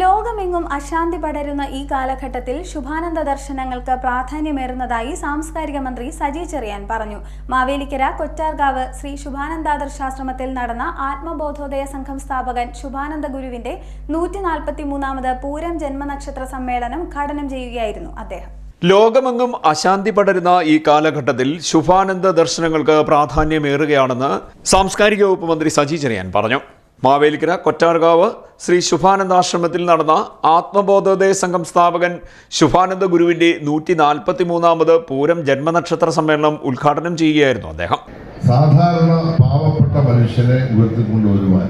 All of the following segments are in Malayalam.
ലോകമെങ്ങും അശാന്തി പടരുന്ന ഈ കാലഘട്ടത്തിൽ ശുഭാനന്ദ ദർശനങ്ങൾക്ക് പ്രാധാന്യമേറുന്നതായി സാംസ്കാരിക മന്ത്രി സജി ചെറിയാൻ പറഞ്ഞു. മാവേലിക്കര കൊറ്റാർകാവ് ശ്രീ ശുഭാനന്ദാദർശാശ്രമത്തിൽ നടന്ന ആത്മബോധോദയ സംഘം സ്ഥാപകൻ ശുഭാനന്ദ ഗുരുവിന്റെ നൂറ്റി നാൽപ്പത്തിമൂന്നാമത് പൂരം ജന്മനക്ഷത്ര സമ്മേളനം ഉദ്ഘാടനം ചെയ്യുകയായിരുന്നു അദ്ദേഹം. ലോകമെങ്ങും അശാന്തി പടരുന്ന ഈ കാലഘട്ടത്തിൽ ശുഭാനന്ദ ദർശനങ്ങൾക്ക് പ്രാധാന്യമേറുകയാണെന്ന് സാംസ്കാരിക വകുപ്പ് മന്ത്രി സജി ചെറിയാൻ പറഞ്ഞു. മാവേലിക്കര കൊറ്റാർകാവ് ശ്രീ ശുഭാനന്ദ ആശ്രമത്തിൽ നടന്ന ആത്മബോധോദയ സംഘം സ്ഥാപകൻ ശുഭാനന്ദ ഗുരുവിന്റെ നൂറ്റി നാൽപ്പത്തി മൂന്നാമത് പൂരം ജന്മനക്ഷത്ര സമ്മേളനം ഉദ്ഘാടനം ചെയ്യുകയായിരുന്നു അദ്ദേഹം സാധാരണ പാവപ്പെട്ട മനുഷ്യനെ ഉയർത്തിക്കൊണ്ടുവരുവാൻ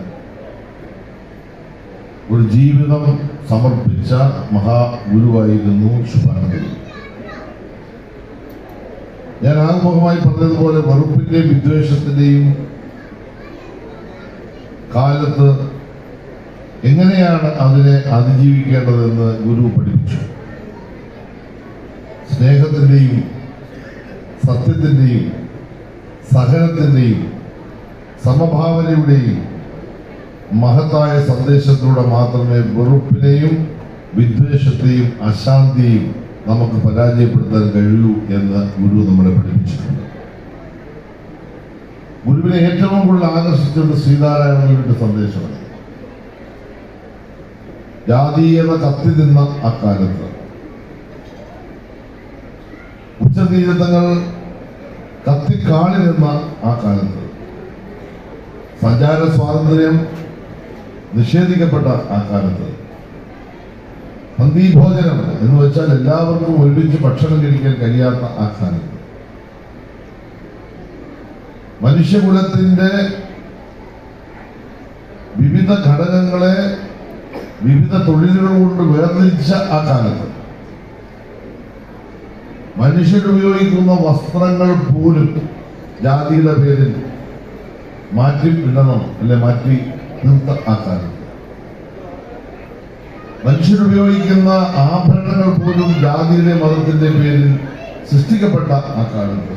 ഒരു ജീവിതം സമർപ്പിച്ച മഹാഗുരുവായിരുന്നു ശുഭാനന്ദ. ഞാൻ ആത്മഹമായി പറഞ്ഞതുപോലെ വറുപ്പിന്റെയും വിദ്വേഷത്തിന്റെയും കാലത്ത് എങ്ങനെയാണ് അതിനെ അതിജീവിക്കേണ്ടതെന്ന് ഗുരു പഠിപ്പിച്ചു. സ്നേഹത്തിന്റെയും സത്യത്തിന്റെയും സഹനത്തിന്റെയും സമഭാവനയുടെയും മഹത്തായ സന്ദേശത്തിലൂടെ മാത്രമേ വെറുപ്പിനെയും വിദ്വേഷത്തെയും അശാന്തിയും നമുക്ക് പരാജയപ്പെടുത്താൻ കഴിയൂ എന്ന് ഗുരു നമ്മളെ പഠിപ്പിച്ചിട്ടുണ്ട് ഗുരുവിനെ ഏറ്റവും കൂടുതൽ ആകർഷിച്ചത് ശ്രീനാരായണഗുരുവിന്റെ സന്ദേശമാണ് ജാതീയത കത്തി നിന്ന അക്കാലത്ത്. ഉച്ചതീരത്തങ്ങൾ കത്തിക്കാളി നിന്ന ആ കാലത്ത്. സഞ്ചാര സ്വാതന്ത്ര്യം നിഷേധിക്കപ്പെട്ട ആ കാലത്ത്. പന്തിഭോജനം എന്ന് വെച്ചാൽ എല്ലാവർക്കും ഒരുമിച്ച് ഭക്ഷണം കഴിക്കാൻ കഴിയാത്ത ആ കാലത്ത്. മനുഷ്യകുലത്തിന്റെ വിവിധ ഘടകങ്ങളെ വിവിധ തൊഴിലുകൾ കൊണ്ട് വേർതിരിച്ച ആ കാലത്ത് മനുഷ്യരുപയോഗിക്കുന്ന വസ്ത്രങ്ങൾ പോലും ജാതിയുടെ പേരിൽ മാറ്റി ഇടണം അല്ലെ മാറ്റി നിർത്ത ആ കാലത്ത്. മനുഷ്യരുപയോഗിക്കുന്ന ആഭരണങ്ങൾ പോലും ജാതിയുടെ മതത്തിന്റെ പേരിൽ സൃഷ്ടിക്കപ്പെട്ട ആ കാലത്ത്.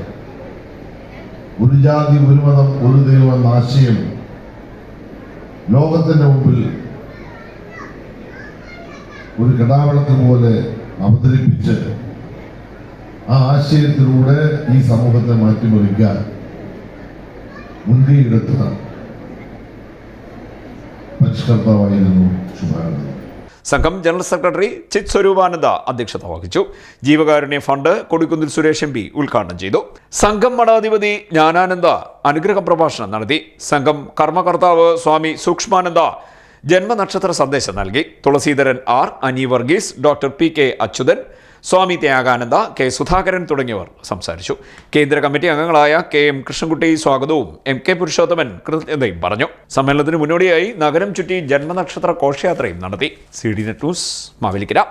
ഒരു ജാതി ഒരു മതം ഒരു ദൈവം എന്ന ആശയം ലോകത്തിന്റെ മുമ്പിൽ ഒരു കടാവളത്ത് പോലെ അവതരിപ്പിച്ച് ആ ആശയത്തിലൂടെ ഈ സമൂഹത്തെ മാറ്റിമറിക്കാൻ മുൻകൈയെടുത്ത പരിഷ്കർത്താവായിരുന്നു ശുഭാനന്ദ സംഘം ജനറൽ സെക്രട്ടറി ചിത് സ്വരൂപാനന്ദ അധ്യക്ഷത വഹിച്ചു. ജീവകാരുണ്യ fund Kodikunnil Suresh M P ഉദ്ഘാടനം ചെയ്തു. സംഘം മഠാധിപതി ജ്ഞാനാനന്ദ അനുഗ്രഹ പ്രഭാഷണം നടത്തി. സംഘം കർമ്മകർത്താവ് സ്വാമി സൂക്ഷ്മാനന്ദ ജന്മനക്ഷത്ര സന്ദേശം നൽകി. Thulaseedharan R Ani Varghese doctor P K Achuthan Swami Thyagananda K Sudhakaran തുടങ്ങിയവർ സംസാരിച്ചു. കേന്ദ്ര കമ്മിറ്റി അംഗങ്ങളായ കെ എം കൃഷ്ണൻകുട്ടി സ്വാഗതവും എം കെ പുരുഷോത്തമൻ കൃതജ്ഞതയും പറഞ്ഞു. സമ്മേളനത്തിന് മുന്നോടിയായി നഗരം ചുറ്റി ജന്മനക്ഷത്ര ഘോഷയാത്രയും നടത്തി. C D net news Mavelikkara.